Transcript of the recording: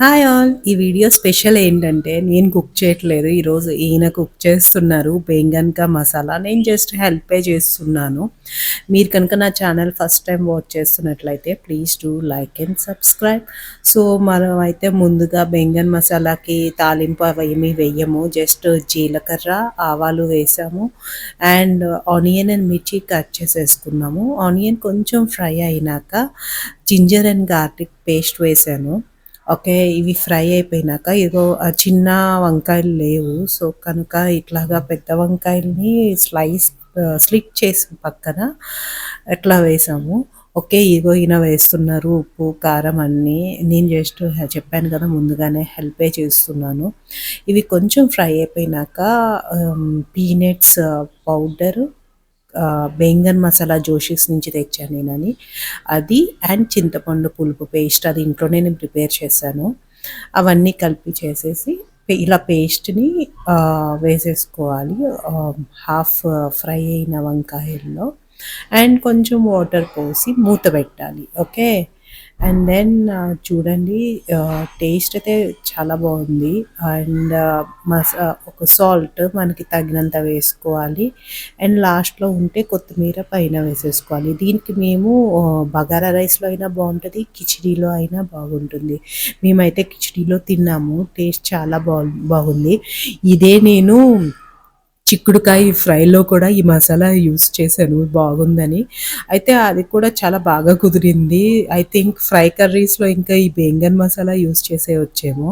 Hi all ఈ video special ఏంటంటే నేను కుక్ చేయట్లేదు. ఈరోజు ఈయన కుక్ చేస్తున్నారు. బెంగన్కా మసాలా. నేను జస్ట్ హెల్పే చేస్తున్నాను. మీరు కనుక నా ఛానల్ ఫస్ట్ టైం వాచ్ చేస్తున్నట్లయితే please to like and subscribe so మనం అయితే ముందుగా బెంగన్ మసాలాకి తాలింపు అవి ఏమీ వేయము. జస్ట్ జీలకర్ర ఆవాలు వేసాము. అండ్ ఆనియన్ అండ్ మిర్చి కట్ చేసేసుకున్నాము. ఆనియన్ కొంచెం ఫ్రై అయినాక జింజర్ అండ్ గార్లిక్ పేస్ట్ వేసాను. ఓకే ఇవి ఫ్రై అయిపోయినాక ఇదిగో చిన్న వంకాయలు లేవు. సో కనుక ఇట్లాగా పెద్ద వంకాయల్ని స్లైస్ స్లిట్ చేసి పక్కన ఎట్లా వేసాము? ఓకే ఇదిగో ఈయన వేస్తున్నారు ఉప్పు కారం అన్నీ. నేను జస్ట్ చెప్పాను కదా ముందుగానే హెల్పే చేస్తున్నాను. ఇవి కొంచెం ఫ్రై అయిపోయినాక పీనట్స్ పౌడరు బెంగన్ మసాలా జోషిస్ నుంచి తెచ్చాను నేనని. అది అండ్ చింతపండు పులుపు పేస్ట్ అది ఇంట్లోనే నేను ప్రిపేర్ చేశాను. అవన్నీ కలిపి చేసేసి ఇలా పేస్ట్ని వేసేసుకోవాలి. హాఫ్ ఫ్రై అయిన వంకాయల్లో. అండ్ కొంచెం వాటర్ పోసి మూత పెట్టాలి. ఓకే? అండ్ దెన్ uh, చూడండి uh, టేస్ట్ అయితే చాలా బాగుంది. అండ్ మసా uh, ఒక సాల్ట్ మనకి తగినంత వేసుకోవాలి. అండ్ లాస్ట్లో ఉంటే కొత్తిమీర పైన వేసేసుకోవాలి. దీనికి మేము బగారా రైస్లో అయినా బాగుంటుంది కిచిడీలో అయినా బాగుంటుంది. మేమైతే కిచిడీలో తిన్నాము టేస్ట్ చాలా బాగు బాగుంది. ఇదే నేను చిక్కుడుకాయ ఫ్రైలో కూడా ఈ మసాలా యూస్ చేశాను బాగుందని. అయితే అది కూడా చాలా బాగా కుదిరింది. ఐ థింక్ ఫ్రై కర్రీస్లో ఇంకా ఈ బెంగన్ మసాలా యూస్ చేసే వచ్చేమో.